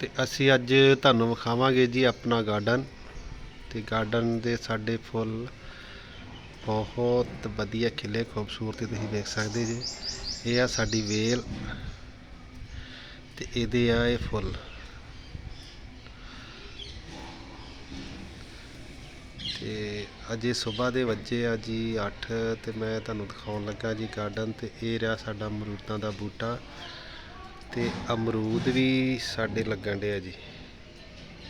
ਤੇ ਅਸੀਂ ਅੱਜ ਤੁਹਾਨੂੰ ਵਿਖਾਵਾਂਗੇ ਜੀ ਆਪਣਾ ਗਾਰਡਨ ਤੇ ਗਾਰਡਨ ਦੇ ਸਾਡੇ ਫੁੱਲ ਬਹੁਤ ਵਧੀਆ, ਖਿਲੇ, ਖੂਬਸੂਰਤੀ ਤੁਸੀਂ ਦੇਖ ਸਕਦੇ ਜੀ। ਇਹ ਆ ਸਾਡੀ ਵੇਲ ਤੇ ਇਹਦੇ ਆ ਇਹ ਫੁੱਲ। ਤੇ ਅਜੇ ਸਵੇਰ ਦੇ ਵੱਜੇ ਆ ਜੀ 8 ਤੇ ਮੈਂ ਤੁਹਾਨੂੰ ਦਿਖਾਉਣ ਲੱਗਾ ਜੀ ਗਾਰਡਨ ਤੇ। ਇਹ ਰਿਹਾ ਸਾਡਾ ਮਰੂਦਾਂ ਦਾ ਬੂਟਾ। ਤੇ ਅਮਰੂਦ ਵੀ ਸਾਡੇ ਲੱਗਣ ਡਿਆ ਜੀ।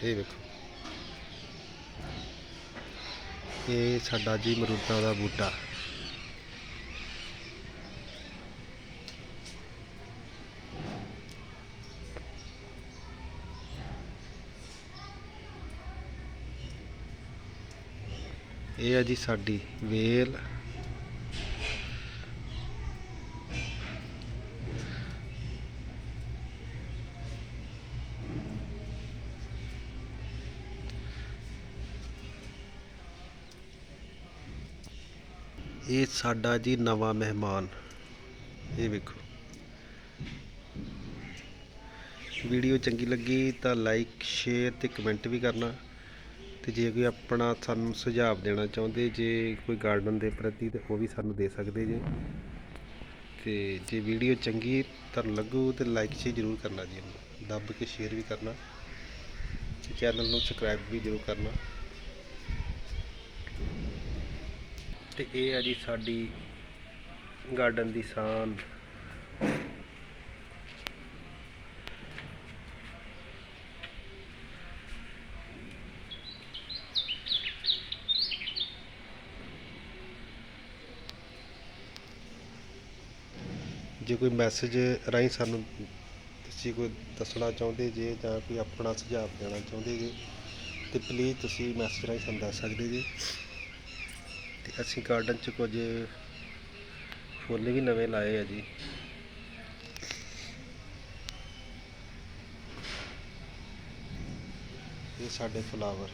ਇਹ ਵੇਖੋ। ਇਹ ਸਾਡਾ ਜੀ ਅਮਰੂਦਾਂ ਦਾ ਬੂਟਾ। ਇਹ ਆ ਜੀ ਸਾਡੀ ਵੇਲ। ਇਹ ਸਾਡਾ ਜੀ ਨਵਾਂ ਮਹਿਮਾਨ। ਇਹ ਵੇਖੋ। ਵੀਡੀਓ ਚੰਗੀ ਲੱਗੀ ਤਾਂ ਲਾਈਕ, ਸ਼ੇਅਰ ਤੇ ਕਮੈਂਟ ਵੀ ਕਰਨਾ। ਤੇ ਜੇ ਕੋਈ ਆਪਣਾ ਸਾਨੂੰ ਸੁਝਾਅ ਦੇਣਾ ਚਾਹੁੰਦੇ, ਜੇ ਕੋਈ ਗਾਰਡਨ ਦੇ ਪ੍ਰਤੀ ਤੇ ਉਹ ਵੀ ਸਾਨੂੰ ਦੇ ਸਕਦੇ ਜੇ। ਤੇ ਜੇ ਵੀਡੀਓ ਚੰਗੀ ਤੁਹਾਨੂੰ ਲੱਗੂ ਤੇ ਲਾਈਕ, ਸ਼ੇਅਰ ਜ਼ਰੂਰ ਕਰਨਾ ਜੀ। ਦੱਬ ਕੇ ਸ਼ੇਅਰ ਵੀ ਕਰਨਾ। ਤੇ ਚੈਨਲ ਨੂੰ ਸਬਸਕ੍ਰਾਈਬ ਵੀ ਜ਼ਰੂਰ ਕਰਨਾ। ਤੇ ਇਹ ਆ ਜੀ ਸਾਡੀ ਗਾਰਡਨ ਦੀ ਸ਼ਾਨ। ਜੇ ਕੋਈ ਮੈਸੇਜ ਰਾਹੀਂ ਸਾਨੂੰ ਤੁਸੀਂ ਕੋਈ ਦੱਸਣਾ ਚਾਹੁੰਦੇ ਜੇ ਜਾਂ ਕੋਈ ਆਪਣਾ ਸੁਝਾਅ ਦੇਣਾ ਚਾਹੁੰਦੇ ਜੇ, ਤੇ ਪਲੀਜ਼ ਤੁਸੀਂ ਮੈਸੇਜ ਰਾਹੀਂ ਸਾਨੂੰ ਦੱਸ ਸਕਦੇ ਜੀ। ਅਸੀਂ ਗਾਰਡਨ 'ਚ ਕੁਝ ਫੁੱਲ ਵੀ ਨਵੇਂ ਲਾਏ ਆ ਜੀ। ਇਹ ਸਾਡੇ ਫਲਾਵਰ।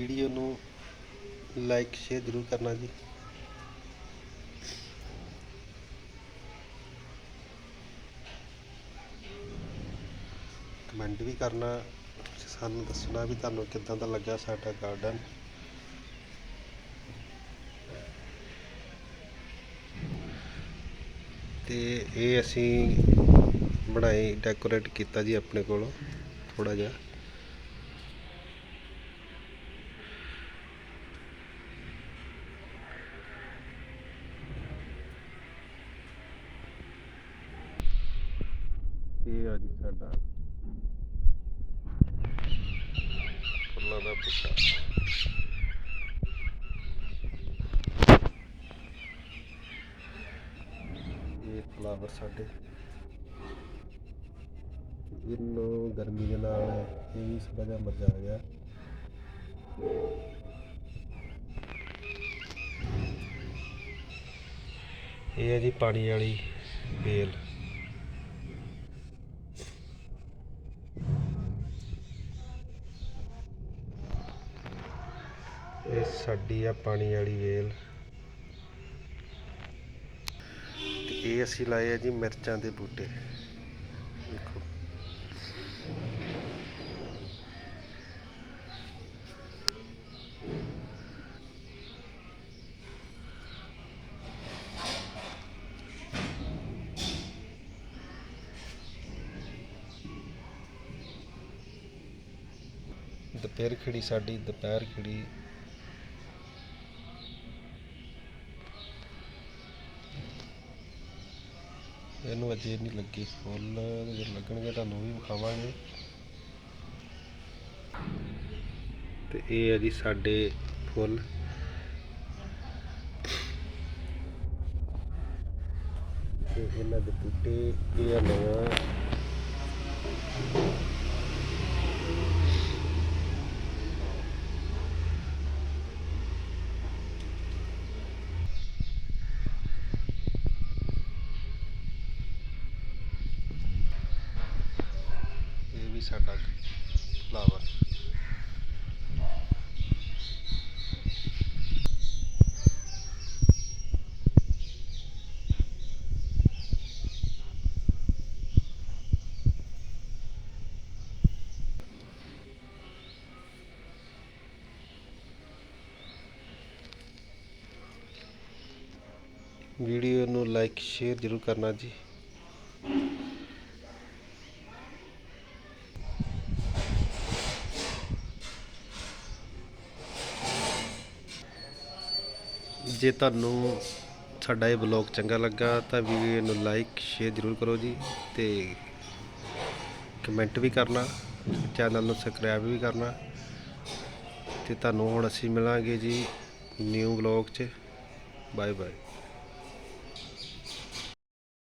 ਵੀਡੀਓ ਨੂੰ ਲਾਈਕ, ਸ਼ੇਅਰ ਜ਼ਰੂਰ ਕਰਨਾ ਜੀ। ਕਮੈਂਟ ਵੀ ਕਰਨਾ, ਸਾਨੂੰ ਦੱਸਣਾ ਵੀ ਤੁਹਾਨੂੰ ਕਿੱਦਾਂ ਦਾ ਲੱਗਾ ਸਾਡਾ ਗਾਰਡਨ। ਤੇ ਇਹ ਅਸੀਂ ਬਣਾਈ, ਡੈਕੋਰੇਟ ਕੀਤਾ ਜੀ ਆਪਣੇ ਕੋਲੋਂ ਥੋੜਾ ਜਿਹਾ। ਇਹ ਆ ਜੀ ਸਾਡਾ। ਫੁੱਲਾਂ ਦਾ ਬੂਟਾ ਇਹ ਫਲਾਵਰ ਸਾਡੇ। ਇਹਨੂੰ ਗਰਮੀ ਦੇ ਨਾਲ ਇਹ ਵੀ ਥੋੜ੍ਹਾ ਜਿਹਾ ਮਰਜਾ ਗਿਆ ਇਹ ਹੈ ਜੀ ਪਾਣੀ ਵਾਲੀ ਬੇਲ ਇਹ ਸਾਡੀ ਆ ਪਾਣੀ ਵਾਲੀ ਵੇਲ। ਤੇ ਇਹ ਅਸੀਂ ਲਾਏ ਆ ਜੀ ਮਿਰਚਾਂ ਦੇ ਬੂਟੇ। ਦੇਖੋ। ਦੁਪਹਿਰ ਖਿੜੀ ਸਾਡੀ, ਦੁਪਹਿਰ ਖਿੜੀ ਇਹਨੂੰ ਅਜੇ ਨਹੀਂ ਲੱਗੇ ਫੁੱਲ ਤੇ ਲੱਗਣਗੇ ਤੁਹਾਨੂੰ ਵੀ ਵਿਖਾਵਾਂਗੇ। ਤੇ ਇਹ ਹੈ ਜੀ ਸਾਡੇ ਫੁੱਲ। ਤੇ ਇਹਨਾਂ ਦੇ ਬੂਟੇ ਇਹ ਆ ਨਵਾਂ। ਵੀ ਸਾਡਾ ਫਲਾਵਰ ਵੀਡੀਓ ਨੂੰ ਲਾਈਕ ਸ਼ੇਅਰ ਜ਼ਰੂਰ ਕਰਨਾ ਜੀ। ਜੇ ਤੁਹਾਨੂੰ ਸਾਡਾ ਇਹ ਬਲੌਗ ਚੰਗਾ ਲੱਗਾ ਤਾਂ ਵੀਡੀਓ ਨੂੰ ਲਾਈਕ, ਸ਼ੇਅਰ ਜ਼ਰੂਰ ਕਰੋ ਜੀ ਤੇ ਕਮੈਂਟ ਵੀ ਕਰਨਾ, ਚੈਨਲ ਨੂੰ ਸਬਸਕ੍ਰਾਈਬ ਵੀ ਕਰਨਾ ਤੇ ਤੁਹਾਨੂੰ ਹੁਣ ਅਸੀਂ ਮਿਲਾਂਗੇ ਜੀ ਨਿਊ ਬਲੌਗ 'ਚ। Bye bye